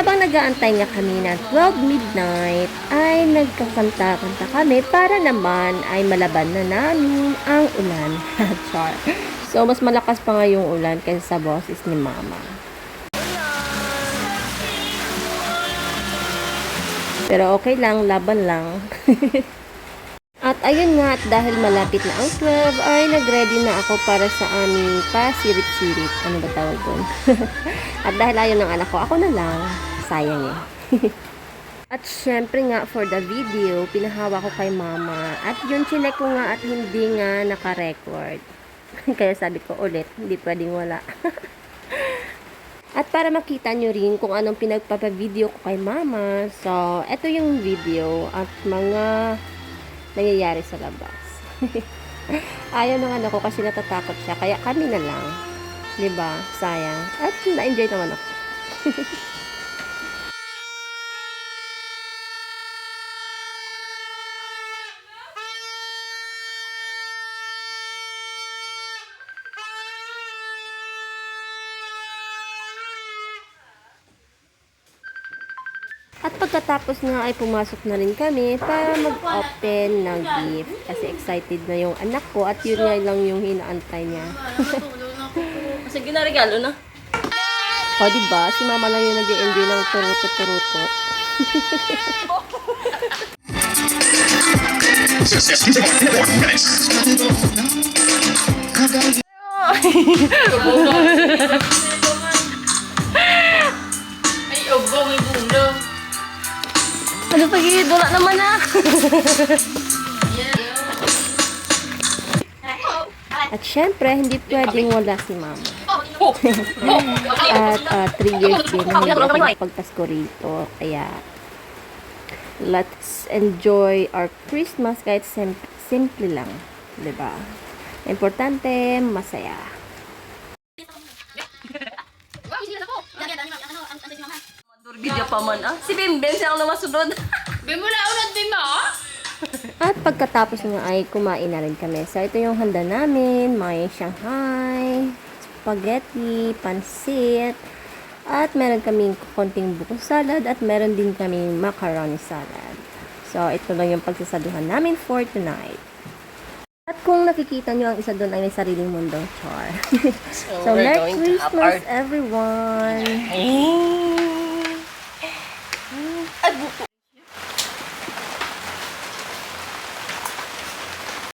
habang nag-aantay nga kami ng 12 midnight, ay nagkakanta-kanta kami para naman ay malaban na namin ang ulan. Char. So, mas malakas pa nga yung ulan kaysa sa boses ni Mama. Pero okay lang, laban lang. Ayun nga, at dahil malapit na ang 12, ay nag-ready na ako para sa aming pasirit-sirit. Ano ba tawag doon? at dahil ayaw ng anak ko, ako na lang. Sayang eh. at syempre nga, for the video, pinahawa ko kay mama. At yun, chinek ko nga at hindi nga naka-record. Kaya sabi ko ulit, hindi pwedeng wala. At para makita nyo rin kung anong pinagpapavideo ko kay mama. So, eto yung video at mga nangyayari sa labas. Ayaw ng ano ko kasi natatakot siya. Kaya kami na lang. ba Sayang. At na-enjoy naman ako. At pagkatapos nga ay pumasok na rin kami para mag-open ng gift. Kasi excited na yung anak ko at yun nga lang yung hinaantay niya. Sige na, regalo na. O, diba? Si mama lang yung nag enjoy ng turuto-turuto. Ano pag wala naman ah? At syempre, hindi pwedeng wala si mama. At 3 years din na hindi ako nakapagpasko rito. Kaya, let's enjoy our Christmas kahit sim- simple lang. ba? Importante, masaya. Video pa man ah. Si Bimben siya ang namasunod. Bimula unod din mo? At pagkatapos nga ay kumain na rin kami. So, ito yung handa namin. May Shanghai, spaghetti, pansit, at meron kaming konting buko salad, at meron din kaming macaroni salad. So, ito lang yung pagsasaluhan namin for tonight. At kung nakikita nyo, ang isa doon ay may sariling mundo. Char. so, we're Merry going to have Christmas, everyone! Ay, 이것도